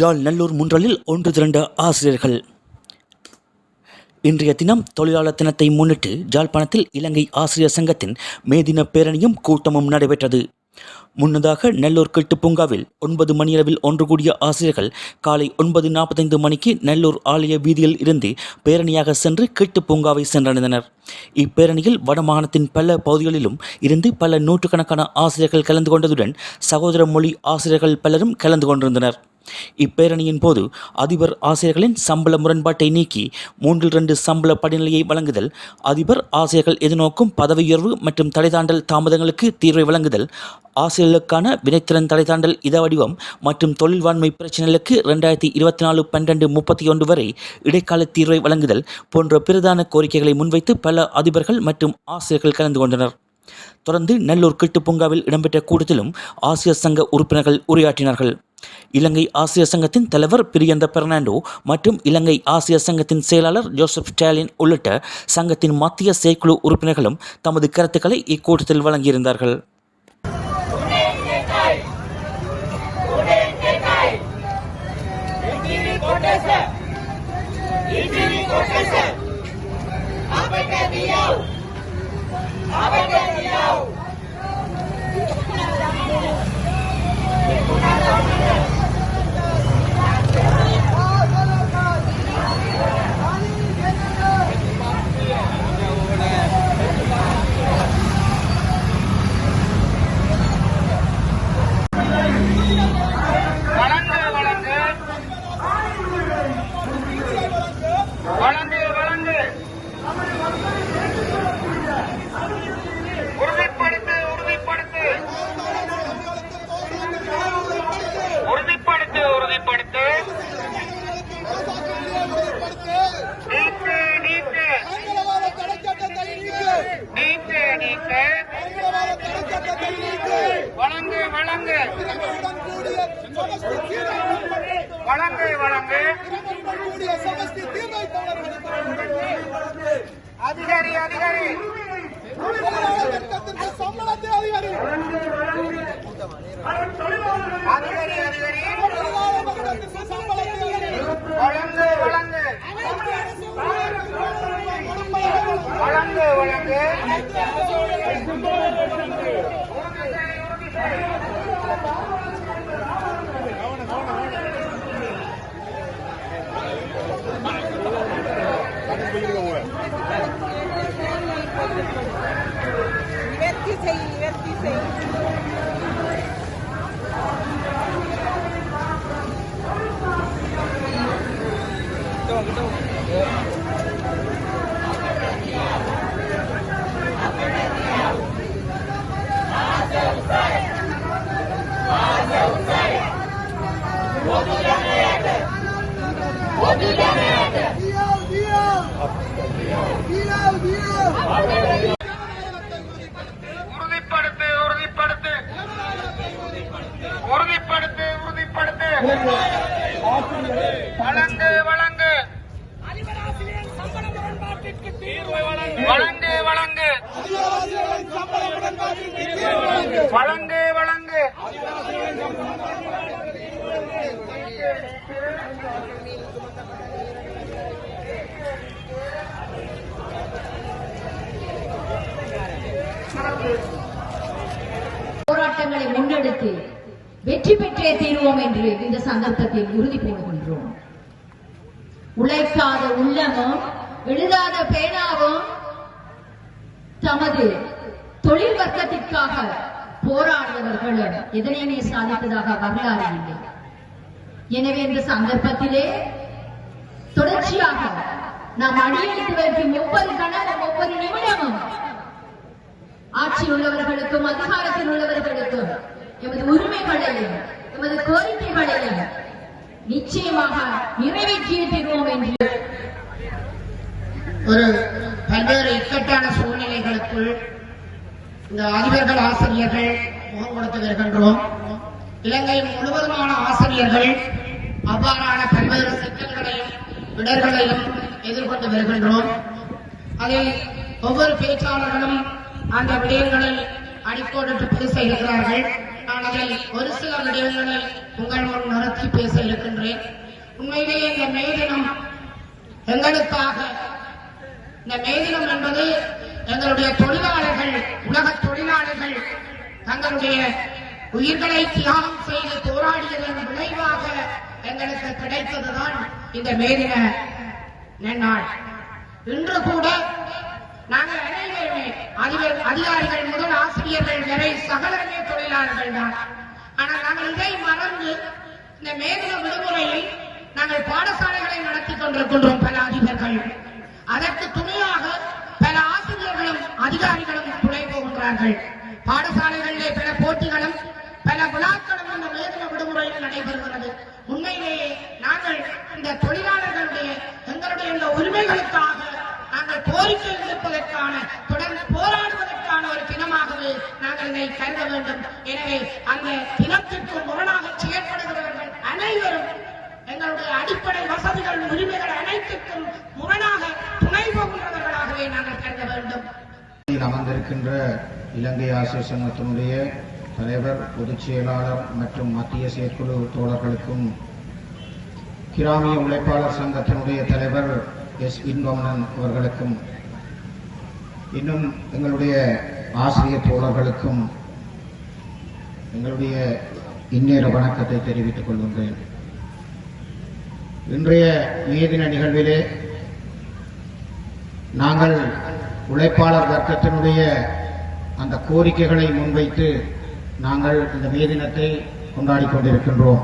ஜால் நல்லூர் முன்றலில் ஒன்று திரண்ட ஆசிரியர்கள். இன்றைய தினம் தொழிலாளர் தினத்தை முன்னிட்டு ஜாழ்ப்பாணத்தில் இலங்கை ஆசிரியர் சங்கத்தின் மேதின பேரணியும் கூட்டமும் நடைபெற்றது. முன்னதாக நெல்லூர் கிட்டு பூங்காவில் ஒன்பது மணியளவில் ஒன்று கூடிய ஆசிரியர்கள் காலை ஒன்பது நாற்பத்தைந்து மணிக்கு நெல்லூர் ஆலய வீதியில் இருந்து பேரணியாக சென்று கிட்டு பூங்காவை சென்றடைந்தனர். இப்பேரணியில் வடமாகாணத்தின் பல பகுதிகளிலும் இருந்து பல நூற்றுக்கணக்கான ஆசிரியர்கள் கலந்து கொண்டதுடன் சகோதர மொழி ஆசிரியர்கள் பலரும் கலந்து கொண்டிருந்தனர். இப்பேரணியின் போது அதிபர் ஆசிரியர்களின் சம்பள முரண்பாட்டை நீக்கி மூன்றில் இரண்டு சம்பள படிநிலையை வழங்குதல் அதிபர் ஆசிரியர்கள் எதிர்நோக்கும் பதவி உயர்வு மற்றும் தடைதாண்டல் தாமதங்களுக்கு தீர்வை வழங்குதல் ஆசிரியர்களுக்கான வினைத்திறன் தடைதாண்டல் இதவடிவம் மற்றும் தொழில்வாண்மை பிரச்சினைகளுக்கு ரெண்டாயிரத்தி இருபத்தி நாலு பன்னெண்டு முப்பத்தி ஒன்று வரை இடைக்கால தீர்வை வழங்குதல் போன்ற பிரதான கோரிக்கைகளை முன்வைத்து பல அதிபர்கள் மற்றும் ஆசிரியர்கள் கலந்து கொண்டனர். தொடர்ந்து நல்லூர் கிட்டு பூங்காவில் இடம்பெற்ற கூட்டத்திலும் ஆசிரியர் சங்க உறுப்பினர்கள் உரையாற்றினார்கள். இலங்கை ஆசிய சங்கத்தின் தலைவர் பிரியந்த பெர்னாண்டோ மற்றும் இலங்கை ஆசிய சங்கத்தின் செயலாளர் ஜோசப் ஸ்டாலின் உள்ளிட்ட சங்கத்தின் மத்திய செயற்குழு உறுப்பினர்களும் தமது கருத்துக்களை இக்கூட்டத்தில் வழங்கியிருந்தார்கள். வழங்கு வழங்கு வழங்கு வழங்கு உறுதிப்படுத்து உறுதிப்படுத்து உறுதிப்படுத்து உறுதிப்படுத்து நீக்கு நீக்கு நீக்கு நீக்கு வழங்கு வழங்கு வழங்கு. அதிகாரி அதிகாரி. அதிகாரி அதிகாரி வழங்கு வழங்கு வழங்கு வழங்கு நிவர்த்தி செய் நிவர்த்தி செய் உறுதிப்படுத்து உறுதிப்படுத்து உறுதிப்படுத்து உறுதிப்படுத்து வழங்கு வழங்கு வழங்கு வழங்கு. வழங்கு வழங்கு. போராட்டங்களை முன்னெடுத்து வெற்றி பெற்றே தீருவோம் என்று இந்த சந்தர்ப்பத்தில் உறுதி போடுகின்றோம் உழைக்காத உள்ளமும் எழுதாத பேனாவும் தமது தொழில் வர்க்கத்திற்காக போராடியவர்களும் எதனையுமே சாதித்ததாக வரலாறு இல்லை. எனவே இந்த சந்தர்ப்பத்திலே தொடர்ச்சியாக நாம் அடியெடுத்து வைக்கும் ஒவ்வொரு கணமும் ஒவ்வொரு நிமிடமும் ஆட்சி உள்ளவர்களுக்கும் அதிகாரத்தில் உள்ளவர்களுக்கும் எமது உரிமைகளையும் எமது கோரிக்கைகளையும் நிச்சயமாக நிறைவேற்றியிருக்கிறோம் என்று ஒரு பல்வேறு இக்கட்டான சூழ்நிலைகளுக்குள் இந்த அதிபர்கள் ஆசிரியர்கள் முகம் கொடுத்து வருகின்றோம். இலங்கை முழுவதுமான ஆசிரியர்கள் அவ்வாறான பல்வேறு சிக்கல்களையும் இடர்களையும் எதிர்கொண்டு வருகின்றோம். அதில் ஒவ்வொரு பேச்சாளர்களும் அந்த விடயங்களை அடிக்கோடிட்டு பேச இருக்கிறார்கள். நான் அதில் ஒரு சில விடயங்களை உங்கள் முன் நிறுத்தி பேச இருக்கின்றேன். உண்மையிலேயே இந்த மே தினம் எங்களுக்காக இந்த மே தினம் என்பது எங்களுடைய தொழிலாளர்கள் உலக தொழிலாளர்கள் தங்களுடைய உயிர்களை தியாகம் செய்து போராடியதன் விளைவாக எங்களுக்கு கிடைத்ததுதான் இந்த மே தின நன்னாள். இன்று கூட நாங்கள் அனைவருமே அதிபர் அதிகாரிகள் முதல் ஆசிரியர்கள் வரை சகலருமே தொழிலாளர்கள் தான். ஆனால் நாங்கள் இதை மறந்து இந்த மேதின விடுமுறையில் நாங்கள் பாடசாலைகளை நடத்தி கொண்டிருக்கின்றோம் பல அதிபர்கள். அதற்கு துணை துணை பாடசாலைகளிலே பல போட்டிகளும் பல விழாக்களும் இந்த வேதன விடுமுறையில் நடைபெறுகிறது. உண்மையிலேயே நாங்கள் இந்த தொழிலாளர்களுடைய எங்களுடைய இந்த உரிமைகளுக்காக நாங்கள் கோரிக்கை விடுப்பதற்கான தொடர்ந்து போராடுவதற்கான ஒரு தினமாகவே நாங்கள் இதை கருத வேண்டும். எனவே அந்த தினத்திற்கு முரணாக செயற்படுகிறவர்கள் அனைவரும் எங்களுடைய அடிப்படை வசதிகள் உரிமைகள் அனைத்துக்கும் முரணாக துணை போகின்றவர்களாகவே நாங்கள் கருத வேண்டும் இருக்கின்ற இலங்கை ஆசிரியர் சங்கத்தினுடைய தலைவர் பொதுச் செயலாளர் மற்றும் மத்திய செயற்குழு தோழர்களுக்கும் கிராமிய உழைப்பாளர் சங்கத்தினுடைய தலைவர் எஸ். இன்பமணன் அவர்களுக்கும் இன்னும் எங்களுடைய ஆசிரியர் தோழர்களுக்கும் எங்களுடைய இந்நேர வணக்கத்தை தெரிவித்துக் கொள்கின்றேன். இன்றைய மே தின நிகழ்விலே நாங்கள் உழைப்பாளர் வர்க்கத்தினுடைய அந்த கோரிக்கைகளை முன்வைத்து நாங்கள் இந்த மே தினத்தை கொண்டாடி கொண்டிருக்கின்றோம்.